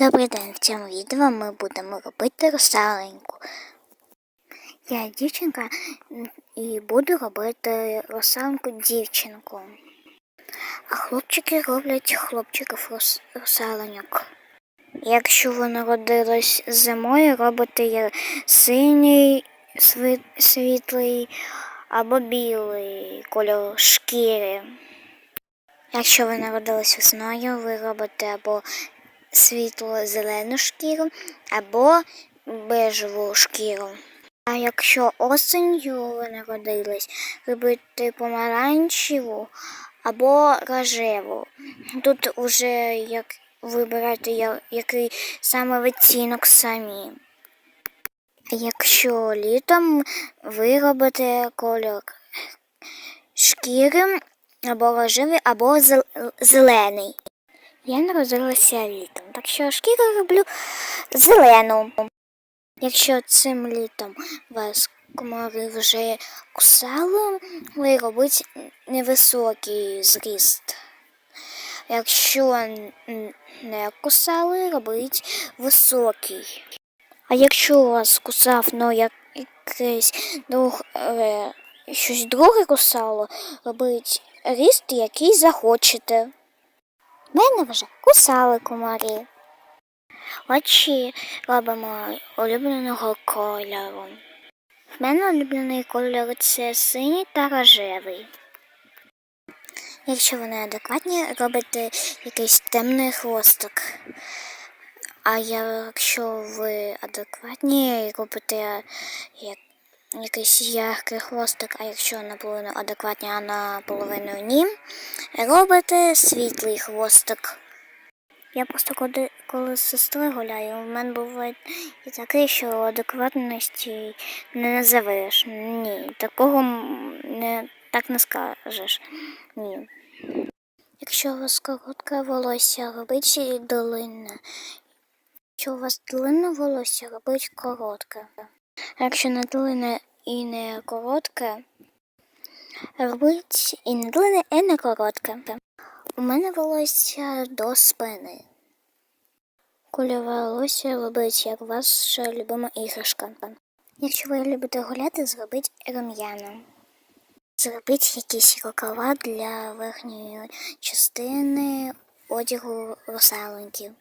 Добрий день! В цьому відео ми будемо робити русаленьку. Я дівчинка і буду робити русаленьку дівчинку. А хлопчики роблять хлопчиків рус- русаленьок. Якщо ви народились зимою, робите синій, світлий або білий кольор шкіри. Якщо ви народились весною, ви робите або світло-зелену шкіру або бежеву шкіру. А якщо осенью ви народились, робите помаранчеву або рожеву. Тут уже як вибирати який саме відтінок самі. Якщо літом ви робите кольор шкіри або рожевий, або зелений. Я народилася літом, так що шкіру роблю зелену. Якщо цим літом вас комари вже кусали, ви робите невисокий зріст. Якщо не кусали, робить високий. А якщо вас кусав, ну як якийсь друг, е, щось друге кусало, робить ріст, який захочете. Мене вже кусали комарі. Очі робимо улюбленого кольору. В мене улюблений кольор це синій та рожевий. Якщо ви неадекватні, робите якийсь темний хвостик. А якщо ви адекватні, робите як, якийсь яркий хвостик, а якщо наполовину адекватні, а наполовину ні, робите світлий хвостик. Я просто коли, коли з сестрою гуляю, в мене буває і таке, що адекватності не назовеш. Ні, такого не, так не скажеш. Ні. Якщо у вас коротке волосся, робіть долинне. Якщо у вас длинне волосся, робіть коротке. Якщо не длинне і не коротке, робіть і не длинне, і не коротке. У мене волосся до спини. Кольорове волосся робить, як ваша любима іграшка. Якщо ви любите гуляти, зробіть рум'яна. Зробіть якісь рукава для верхньої частини одягу русаленьків.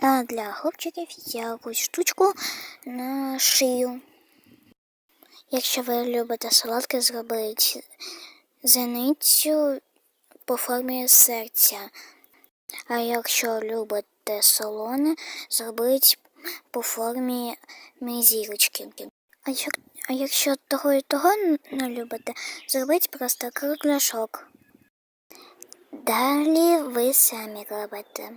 А для хлопчиків якусь штучку на шию. Якщо ви любите солодке, зробіть зеницю по формі серця. А якщо любите солоне, зробіть по формі зірочки. А, як, а якщо того і того не любите, зробіть просто кругляшок. Далі ви самі робите.